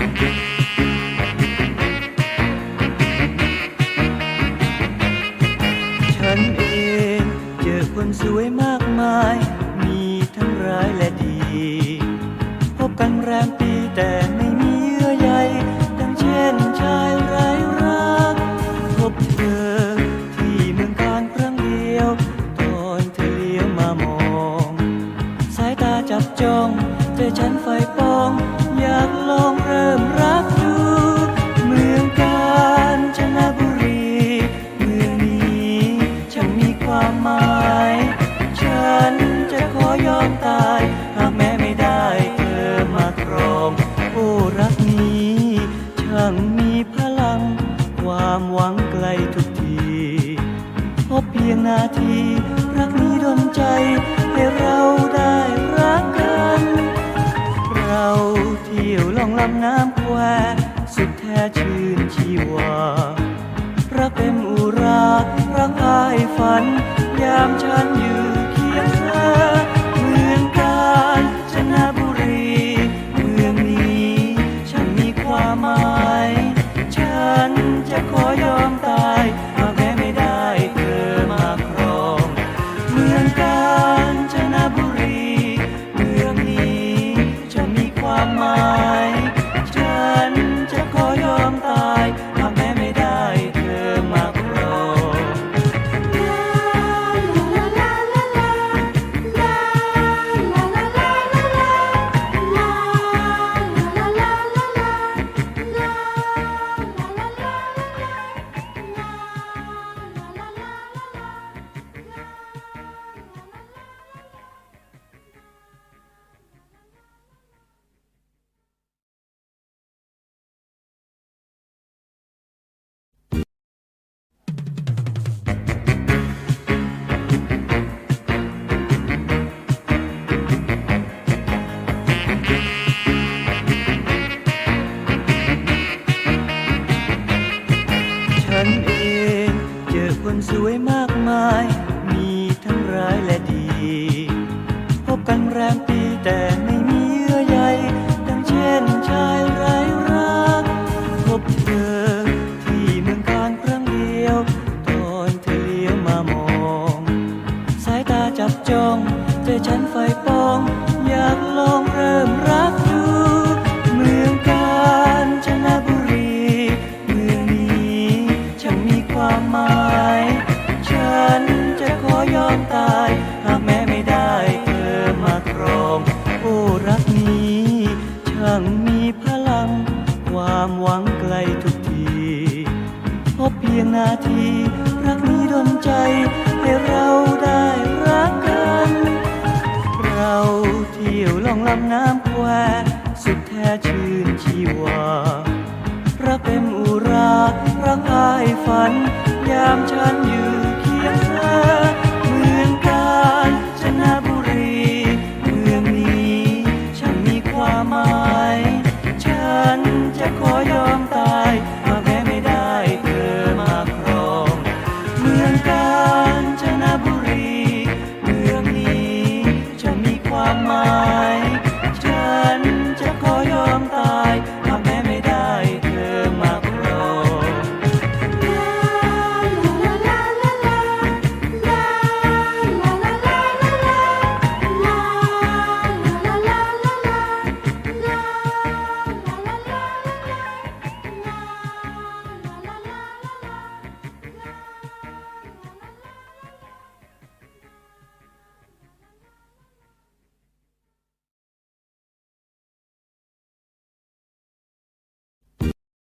ฉันเองเจอคนสวยมากมาย มีทั้งร้ายและดี พบกันแรงปีแต่ไม่มีเยื่อใยดังเช่นชายไร้รัก พบเธอที่เมืองการครั้งเดียว ตอนเธอเลี้ยวมามอง สายตาจับจ้องแต่ฉันไฟ เพียงนาที รักนี้ดนใจให้เราได้รักกัน เราเที่ยวล่องลำน้ำแควสุดแท้ชื่นชีวารักเป็นอุรา รักอายฝัน ยามฉันอยู่ เมื วยมากมาย มีทั้งร้ายและดี พบกันแรมปีแต่ไม่มีเยื่อใยดังเช่นชายไร้รัก พบเธอที่เมืองคานครั้งเดียว ตอนเธอเลี้ยวมามอง สายตาจับจ้องใจฉันไฟปอง บเพียงนาที รักนี้ดนใจให้เราได้รักกัน เราเที่ยวล่องลำน้ำแควสุดแท้ชื่นชีวารักเป็นอุรา รักพายฝัน ยามฉัน nunca.